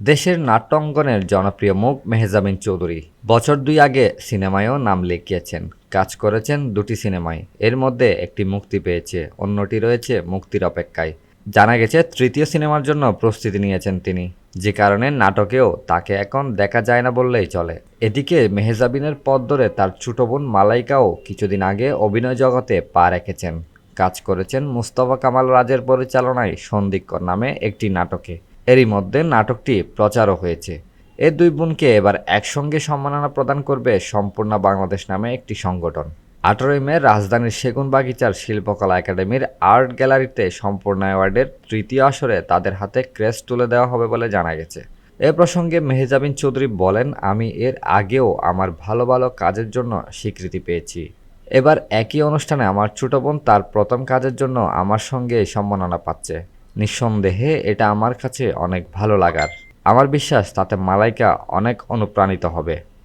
দেশের নাট্যাঙ্গনের জনপ্রিয় মুখ মেহজাবিন চৌধুরী। বছর দুই আগে সিনেমায়ও নাম লিখিয়েছেন। কাজ করেছেন দুটি সিনেমায়। এর মধ্যে একটি মুক্তি পেয়েছে, অন্যটি রয়েছে মুক্তির অপেক্ষায়। জানা গেছে, তৃতীয় সিনেমার জন্য প্রস্তুতি নিয়েছেন তিনি। যে কারণে নাটকেও তাকে এখন দেখা যায় না বললেই চলে। এদিকে মেহজাবিনের পথ ধরে তার ছোট বোন মালাইকাও কিছুদিন আগে অভিনয় জগতে পা রেখেছেন। কাজ করেছেন মুস্তফা কামাল রাজের পরিচালনায় সন্দিক্ষর নামে একটি নাটকে। এরই মধ্যে নাটকটি প্রচারও হয়েছে। এ দুই বোনকে এবার একসঙ্গে সম্মাননা প্রদান করবে সম্পূর্ণ বাংলাদেশ নামে একটি সংগঠন। আঠারোই মে রাজধানীর সেগুন বাগিচার শিল্পকলা একাডেমির আর্ট গ্যালারিতে সম্পূর্ণ অ্যাওয়ার্ডের তৃতীয় আসরে তাদের হাতে ক্রেস্ট তুলে দেওয়া হবে বলে জানা গেছে। এ প্রসঙ্গে মেহজাবিন চৌধুরী বলেন, আমি এর আগেও আমার ভালো ভালো কাজের জন্য স্বীকৃতি পেয়েছি। এবার একই অনুষ্ঠানে আমার ছোট বোন তার প্রথম কাজের জন্য আমার সঙ্গে সম্মাননা পাচ্ছে। নিঃসন্দেহে এটা আমার কাছে অনেক ভালো লাগার। আমার বিশ্বাস তাতে মালাইকা অনেক অনুপ্রাণিত হবে।